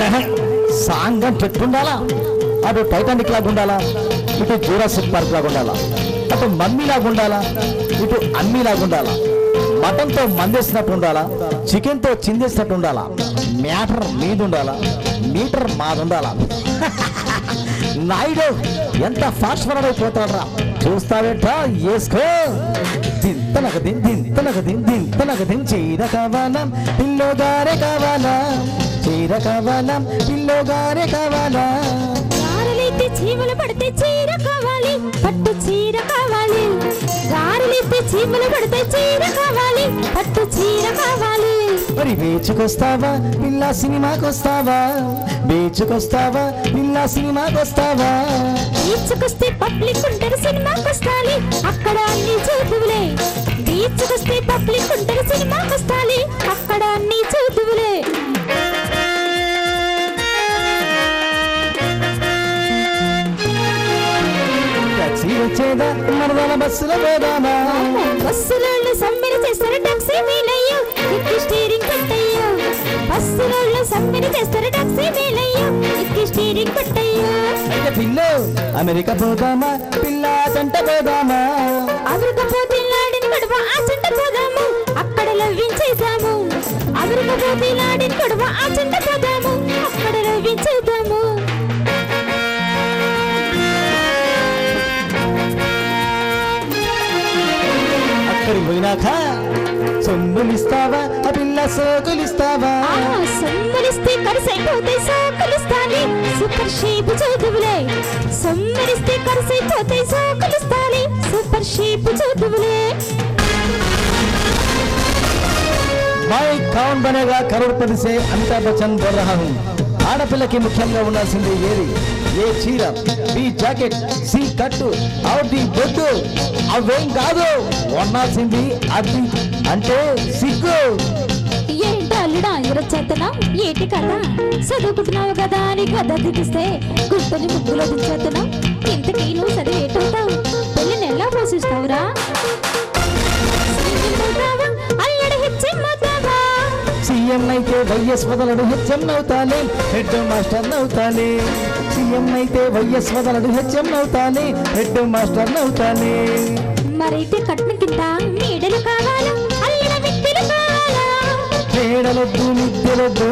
అంటే సాంగ్ అని చెట్టుండాలా అటు టైటానిక్ లాగా ఉండాలా? ఇటు జూరాసిక్ పార్క్ లాగా ఉండాలా? అటు మమ్మీ లాగా ఉండాలా? ఇటు అమ్మీ లాగా ఉండాలా? మటన్తో మందేసినట్టు ఉండాలా? చికెన్తో చిందేసినట్టు ఉండాలా? మ్యాటర్ మీది ఉండాలా? మీటర్ మాది ఉండాలా? నాయుడు ఎంత ఫాస్ట్ ఫార్వర్డ్ అయిపోతాడ్రా చూస్తావేట్రా? వేసుకో దింతనక దిన్ దింతనక దిన్ దింతనక దిన్ చీర కావాలా పిల్లోగారే కావాలా. చీర కావాలా పిల్లోగారే కావాలా. గారెలైతే చీమలు పడితే చీర కావాలి పట్టు చీర కావాలి. గారెలైతే చీమలు పడితే చీర కావాలి పట్టు చీర కావాలి. మరి బీచ్కొస్తావా పిల్ల సినిమాకొస్తావా? బీచ్కొస్తావా పిల్ల సినిమాకొస్తావా? బీచ్కొస్తే పబ్లిక్ ఉంటారు అక్కడ అన్ని వచ్చేదా మరదల బస్సులో పోదామా? బస్సులోళ్ళు సమ్మెని చేస్తారు టాక్సీ ఎక్కి స్టీరింగ్ పట్టయ్యో బస్సులోళ్ళు సమ్మెని చేస్తారు టాక్సీ ఎక్కి స్టీరింగ్ పట్టయ్యో అయితే పిల్లు అమెరికా పోదామా పిల్ల జంట పోదామా అమెరికపోతే లాడిని గడువ అమెరికపోతే లాడిని గడువ ఆ చెంట పోదాము. అక్కడ లవ్వించేద్దాము అక్కడికి పోయినాక సొమ్ములిస్తావా? ఆ పిల్ల సోకులిస్తావా? ఆ సొమ్ములిస్తే కరిసైపోతే సోకులిస్తాలి సూపర్ షేప్ చదువులే సొమ్ములిస్తే కరిసైపోతే సోకులిస్తాలి సూపర్ షేప్ చదువులే మై కౌన్ బనేగా కరోడ్పతి సే అమితాబ్ బచ్చన్ బోల్ రహా హూం ఆడపిల్లకి ముఖ్యంగా ఉండాల్సింది ఏది? ఏ చీర? B jacket? సి కట్టు? అవుటి బొద్దు? అవేం కాదు. ఉండాల్సింది అది అంటే సిగ్గు. ఏంటి అల్లుడా ఇరొచ్చేస్తున్నావు ఏంటి కదా చదువుకుంటున్నావు కదా అని కథ దిగిస్తే గుర్తుని ముగ్గులో దించేతనా? ఇంతకీ నువ్వు చదివి ఏటవుతావు పెళ్ళిని ఎలా పోషిస్తావురా? సీఎం అయితే వైఎస్ వదలడు హెచ్ఎం నవ్వుతానే హెడ్ మాస్టర్ నవ్వుతానే సీఎం అయితే వైఎస్ వదలడు హెచ్ఎం నవ్వుతానే హెడ్ మాస్టర్ నవ్వుతానే మరైతే కట్న కింద మేడలు కావాలా? మేడలొద్దు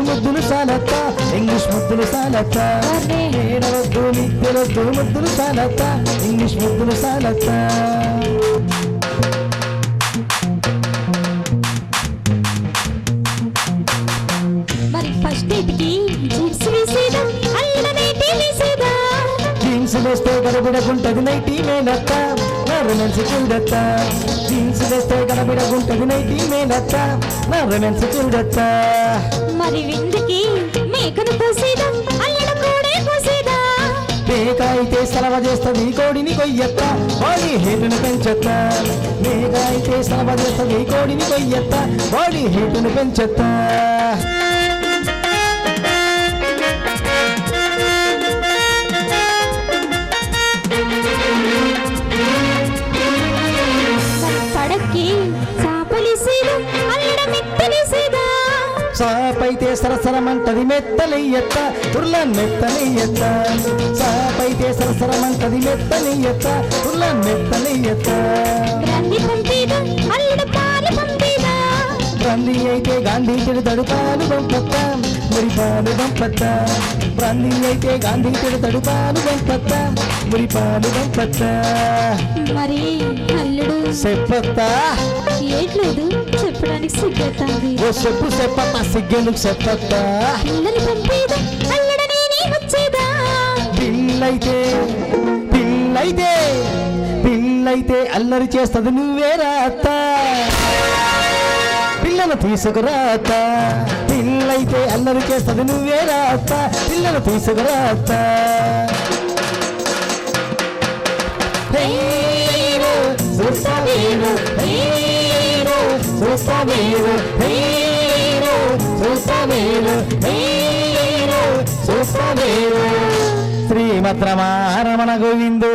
ముద్దులు సాలత్త ఇంగ్లీష్ ముద్దులు సాలత్త అరే. మేడలొద్దు నిద్యలొద్దు ముద్దులు సాలత్త ఇంగ్లీష్ ముద్దులు సాలత్త వేస్తే గడబిడగుంటది నైటీ మేనత్త. నా రొమాన్స్ చూడత్త. జీన్స్ వేస్తే గడబిడగుంటది నైటీ మేనత్త. నా రొమాన్స్ చూడత్త. మరి విందుకి మేకను కోసేదా? అల్లిన కోడే కోసేదా? మేక అయితే సెలవ చేస్తుంది కోడిని కొయ్యత్త. బాడీ హీటును పెంచత్త. మేక అయితే సెలవ చేస్తుంది కోడిని కొయ్యత్త. బాడీ హీటును పెంచత్త. సాపైతే సరసరమంటది మెత్తలెయ్యత్త ఉర్ల మెత్తలెయ్యత్త సాపైతే సరసరమంటది మెత్తలెయ్యత్త ఉర్ల మెత్తలెయ్యత్త బ్రంది అయితే గాంధీ తిడతాడు పాలు పంపత్త మురి పాలు పంపత్త బ్రంది అయితే గాంధీ తిడతాడు పాలు పంపత్త మురి పాలు పంపత్త మరి అల్లుడు చెప్పత్తా? ఏట్లేదు చెప్పడానికి సిగ్గేస్తుంది ఓ చెప్పు చెప్పత్తా సిగ్గెందుకు చెప్పత్తా? పిల్లని పంపేదా? అల్లుడ నేనే వచ్చేదా? పిల్లైతే పిల్లైతే పిల్లైతే అల్లరి చేస్తుంది నువ్వేరా అత్త? పిల్లను తీసుకురా అత్త పిల్లైతే అల్లరి చేస్తుంది నువ్వేరా అత్త పిల్లను తీసుకురా అత్త హేరో, చూస్తావేరో, హేరో, చూస్తావేరో, హేరో, చూస్తావేరో, హేరో, చూస్తావేరో. శ్రీమద్రమారమణ గోవిందో.